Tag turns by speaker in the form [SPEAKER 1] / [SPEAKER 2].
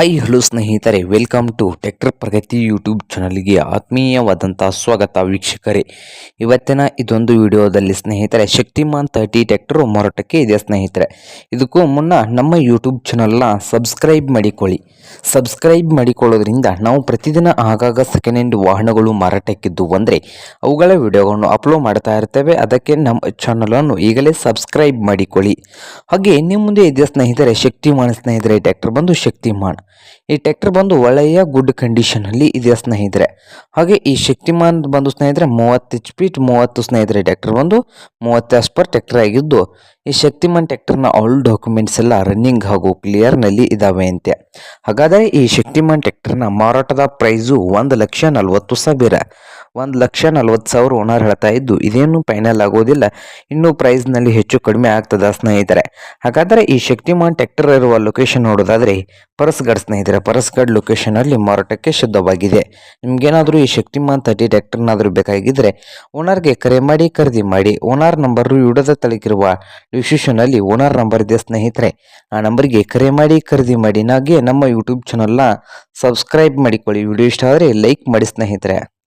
[SPEAKER 1] Hi hello ಸ್ನೇಹಿತರೆ welcome to tractor Pragati YouTube ಚಾನಲ್ಗೆ ಆತ್ಮೀಯವಾದಂಥ ಸ್ವಾಗತ ವೀಕ್ಷಕರೇ. ಇವತ್ತಿನ ಇದೊಂದು ವಿಡಿಯೋದಲ್ಲಿ ಸ್ನೇಹಿತರೆ, ಶಕ್ತಿಮಾನ್ ತರ್ಟಿ ಟ್ಯಾಕ್ಟರ್ ಮಾರಾಟಕ್ಕೆ ಇದೆ ಸ್ನೇಹಿತರೆ. ಇದಕ್ಕೂ ಮುನ್ನ ನಮ್ಮ ಯೂಟ್ಯೂಬ್ ಚಾನಲ್ನ ಸಬ್ಸ್ಕ್ರೈಬ್ ಮಾಡಿಕೊಳ್ಳಿ. ಸಬ್ಸ್ಕ್ರೈಬ್ ಮಾಡಿಕೊಳ್ಳೋದ್ರಿಂದ ನಾವು ಪ್ರತಿದಿನ ಆಗಾಗ ಸೆಕೆಂಡ್ ಹ್ಯಾಂಡ್ ವಾಹನಗಳು ಮಾರಾಟಕ್ಕಿದ್ದು ಅಂದರೆ ಅವುಗಳ ವಿಡಿಯೋಗಳನ್ನು ಅಪ್ಲೋಡ್ ಮಾಡ್ತಾ ಇರ್ತೇವೆ. ಅದಕ್ಕೆ ನಮ್ಮ ಚಾನಲನ್ನು ಈಗಲೇ ಸಬ್ಸ್ಕ್ರೈಬ್ ಮಾಡಿಕೊಳ್ಳಿ. ಹಾಗೆ ನಿಮ್ಮ ಮುಂದೆ ಇದೆ ಸ್ನೇಹಿತರೆ, ಶಕ್ತಿಮಾನ್ ಸ್ನೇಹಿತರೆ ಟ್ಯಾಕ್ಟರ್ ಬಂದು ಶಕ್ತಿಮಾನ್. ಈ ಟ್ರ್ಯಾಕ್ಟರ್ ಬಂದು ಒಳ್ಳೆಯ ಗುಡ್ ಕಂಡೀಷನ್ ಅಲ್ಲಿ ಇದೆ ಸ್ನೇಹಿತರೆ. ಹಾಗೆ ಈ ಶಕ್ತಿಮಾನ್ ಬಂದು ಸ್ನೇಹಿತರೆ, ಮೂವತ್ತು ಎಚ್ ಪಿ ಮೂವತ್ತು ಸ್ನೇಹಿತರೆ ಟ್ರ್ಯಾಕ್ಟರ್ ಬಂದು, ಮೂವತ್ತು ಎಸ್ ಪರ್ ಟ್ರ್ಯಾಕ್ಟರ್ ಆಗಿದ್ದು ಈ ಶಕ್ತಿಮಾನ್ ಟ್ಯಾಕ್ಟರ್ನ ಆಲ್ ಡಾಕ್ಯುಮೆಂಟ್ಸ್ ಎಲ್ಲ ರನ್ನಿಂಗ್ ಹಾಗೂ ಕ್ಲಿಯರ್ನಲ್ಲಿ ಇದಾವೆ ಅಂತೆ. ಹಾಗಾದರೆ ಈ ಶಕ್ತಿಮಾನ್ ಟ್ಯಾಕ್ಟರ್ನ ಮಾರಾಟದ ಪ್ರೈಸು ಒಂದು ಲಕ್ಷ ನಲವತ್ತು ಸಾವಿರ. ಒಂದು ಲಕ್ಷ ನಲವತ್ತು ಸಾವಿರ ಓನರ್ ಹೇಳ್ತಾ ಇದ್ದು, ಇದೇನು ಫೈನಲ್ ಆಗೋದಿಲ್ಲ. ಇನ್ನೂ ಪ್ರೈಸ್ನಲ್ಲಿ ಹೆಚ್ಚು ಕಡಿಮೆ ಆಗ್ತದ ಸ್ನೇಹಿತರೆ. ಹಾಗಾದರೆ ಈ ಶಕ್ತಿಮಾನ್ ಟ್ಯಾಕ್ಟರ್ ಇರುವ ಲೊಕೇಶನ್ ನೋಡೋದಾದರೆ ಪರಸ್ಗಡ್ ಸ್ನೇಹಿತರೆ, ಪರಸ್ಗಡ್ ಲೊಕೇಶನಲ್ಲಿ ಮಾರಾಟಕ್ಕೆ ಶುದ್ಧವಾಗಿದೆ. ನಿಮ್ಗೇನಾದರೂ ಈ ಶಕ್ತಿಮಾನ್ ತರ್ಟಿ ಟ್ಯಾಕ್ಟರ್ನಾದರೂ ಬೇಕಾಗಿದ್ದರೆ ಓನರ್ಗೆ ಕರೆ ಮಾಡಿ, ಖರೀದಿ ಮಾಡಿ ಓನರ್ ನಂಬರು ಇಡದ ತಳಗಿರುವ ಡಿಸ್ಕ್ರಿಪ್ಷನಲ್ಲಿ ಓನರ್ ನಂಬರ್ ಇದೆ ಸ್ನೇಹಿತರೆ, ಆ ನಂಬರ್ಗೆ ಕರೆ ಮಾಡಿ, ಖರೀದಿ ಮಾಡಿ, ಹಾಗೆ ನಮ್ಮ ಯೂಟ್ಯೂಬ್ ಚಾನಲ್ನ ಸಬ್ಸ್ಕ್ರೈಬ್ ಮಾಡಿಕೊಳ್ಳಿ. ವಿಡಿಯೋ ಇಷ್ಟ ಆದರೆ ಲೈಕ್ ಮಾಡಿ ಸ್ನೇಹಿತರೆ.